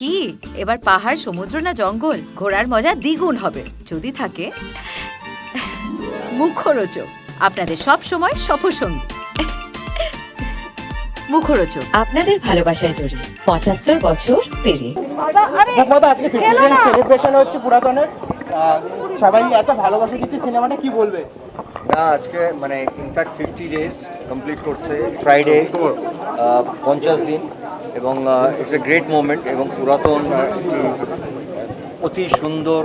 কি? এবার পাহাড় সমুদ্র না জঙ্গল? ঘোরার মজা দ্বিগুণ হবে। যদি থাকে মুখরোচক। আপনাদের সব সময় সফরসঙ্গী। মুখরোচক। আপনাদের ভালোবাসায় জড়িয়ে পঁচাত্তর বছর পেরিয়ে। মুখমত আজকে সেলিব্রেশন হচ্ছে পুরাতনের। সবাই এত ভালোবাসা দিচ্ছে সিনেমাটা কি বলবে? না আজকে মানে in fact fifty days complete করছে। ফ্রাইডে পঞ্চাশ দিন। এবং ইটস এ গ্রেট মোমেন্ট এবং পুরাতন একটি, অতি সুন্দর,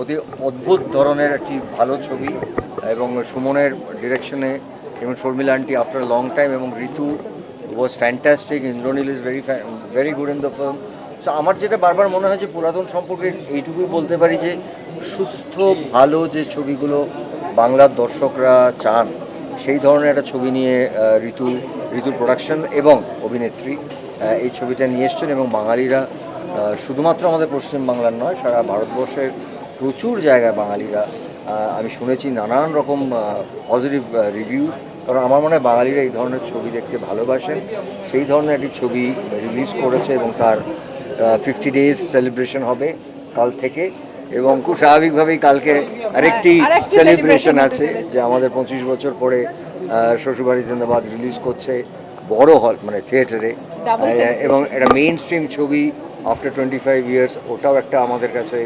অতি অদ্ভুত ধরনের একটি ভালো ছবি এবং সুমনের ডিরেকশনে এবং Sharmila aunty after long time এবং Ritu was fantastic Indraneil is very very good in the film so আমার যেটা বারবার মনে হয় যে পুরাতন সম্পর্কে এইটুকুই বলতে পারি যে সুস্থ, ভালো যে ছবিগুলো বাংলার দর্শকরা চান, সেই ধরনের একটা ছবি নিয়ে ঋতু, ঋতুর প্রোডাকশন এবং অভিনেত্রী এই ছবিটা নিয়ে এসছেন এবং বাঙালিরা শুধুমাত্র আমাদের পশ্চিমবাংলার নয় সারা ভারতবর্ষের প্রচুর জায়গায় বাঙালিরা আমি শুনেছি নানান রকম পজিটিভ রিভিউ কারণ আমার মনে হয় বাঙালিরা এই ধরনের ছবি দেখতে ভালোবাসেন সেই ধরনের একটি ছবি রিলিজ করেছে এবং তার ফিফটি ডেজ সেলিব্রেশন হবে কাল থেকে এবং খুব স্বাভাবিকভাবেই কালকে আরেকটি সেলিব্রেশন আছে চলেছে। যে আমাদের পঁচিশ বছর পরে শ্বশুরবাড়ি জিন্দাবাদ রিলিজ করছে বড় হল মানে থিয়েটারে। এবং একটা মেইন স্ট্রিম ছবি আফটার টোয়েন্টি ফাইভ ইয়ার্স ওটাও একটা আমাদের কাছে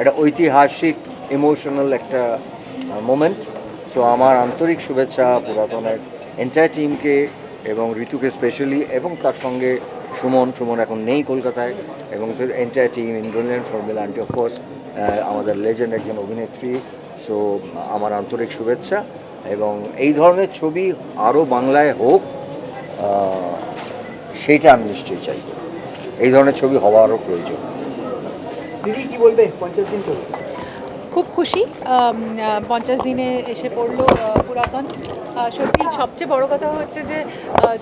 একটা ঐতিহাসিক ইমোশনাল একটা মোমেন্ট সো আমার আন্তরিক শুভেচ্ছা পুরাতনের এন্টায়ার টিমকে এবং ঋতুকে স্পেশালি এবং তার সঙ্গে সুমন। সুমন এখন নেই কলকাতায় এবং entire team Indraneil Sharmila aunty of course আমাদের লেজেন্ড একজন অভিনেত্রী। সো আমার আন্তরিক শুভেচ্ছা এবং এই ধরনের ছবি আরও বাংলায় হোক সেইটা আমি নিশ্চয়ই চাই। এই ধরনের ছবি হওয়ারও প্রয়োজন। দিদি কি বলবে? পঞ্চাশ দিন খুব খুশি পঞ্চাশ দিনে এসে পড়ল পুরাতন। সত্যি সবচেয়ে বড় কথা হচ্ছে যে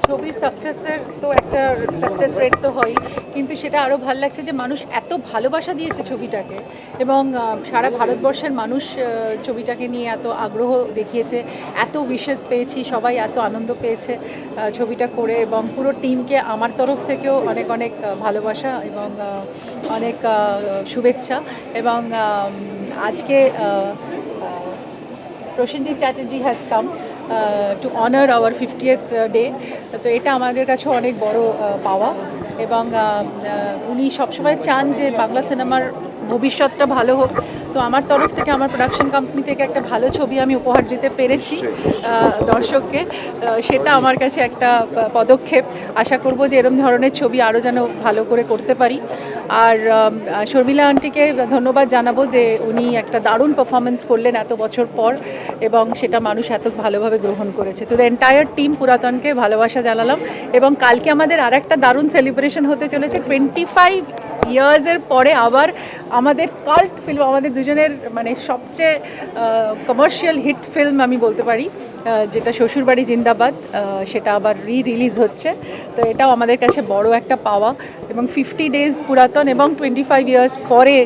ছবির সাকসেসের তো একটা সাকসেস রেট তো হয় কিন্তু সেটা আরও ভালো লাগছে যে মানুষ এত ভালোবাসা দিয়েছে ছবিটাকে এবং সারা ভারতবর্ষের মানুষ ছবিটাকে নিয়ে এত আগ্রহ দেখিয়েছে, এত বিশেষ পেয়েছি, সবাই এত আনন্দ পেয়েছে ছবিটা করে এবং পুরো টিমকে আমার তরফ থেকেও অনেক অনেক ভালোবাসা এবং অনেক শুভেচ্ছা এবং আজকে Prosenjit Chatterjee has come to honour our fiftieth day তো এটা আমাদের কাছে অনেক বড় পাওয়া এবং উনি সবসময় চান যে বাংলা সিনেমার ভবিষ্যৎটা ভালো হোক। তো আমার তরফ থেকে আমার প্রোডাকশন কোম্পানি থেকে একটা ভালো ছবি আমি উপহার দিতে পেরেছি দর্শককে। সেটা আমার কাছে একটা পদক্ষেপ। আশা করব যে এরম ধরনের ছবি আরও যেন ভালো করে করতে পারি। আর শর্মিলা আন্টিকে ধন্যবাদ জানাব যে উনি একটা দারুণ পারফরমেন্স করলেন এত বছর পর এবং সেটা মানুষ এত ভালোভাবে গ্রহণ করেছে। তো এন্টায়ার টিম পুরাতনকে ভালোবাসা জানালাম এবং কালকে আমাদের আর একটা দারুণ সেলিব্রেশন হতে চলেছে টোয়েন্টি ফাইভ ইয়ার্সের পরে আবার আমাদের কাল্ট ফিল্ম আমাদের দুজনের মানে সবচেয়ে কমার্শিয়াল হিট ফিল্ম আমি বলতে পারি যেটা শ্বশুরবাড়ি জিন্দাবাদ সেটা আবার রি রিলিজ হচ্ছে। তো এটাও আমাদের কাছে বড় একটা পাওয়া এবং ফিফটি ডেজ পুরাতন এবং টোয়েন্টি ফাইভ ইয়ার্স পরে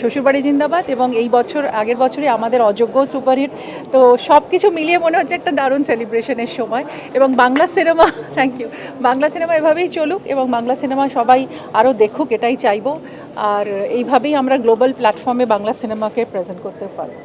শ্বশুরবাড়ি জিন্দাবাদ এবং এই বছর, আগের বছরই আমাদের অযোগ্য সুপারহিট। তো সব কিছু মিলিয়ে মনে হচ্ছে একটা দারুণ সেলিব্রেশনের সময়। এবং Bangla cinema thank you Bangla cinema এভাবেই চলুক এবং বাংলা সিনেমা সবাই আরও দেখুক, এটাই চাইব। আর এইভাবেই আমরা গ্লোবাল প্ল্যাটফর্মে বাংলা সিনেমাকে প্রেজেন্ট করতে পারব।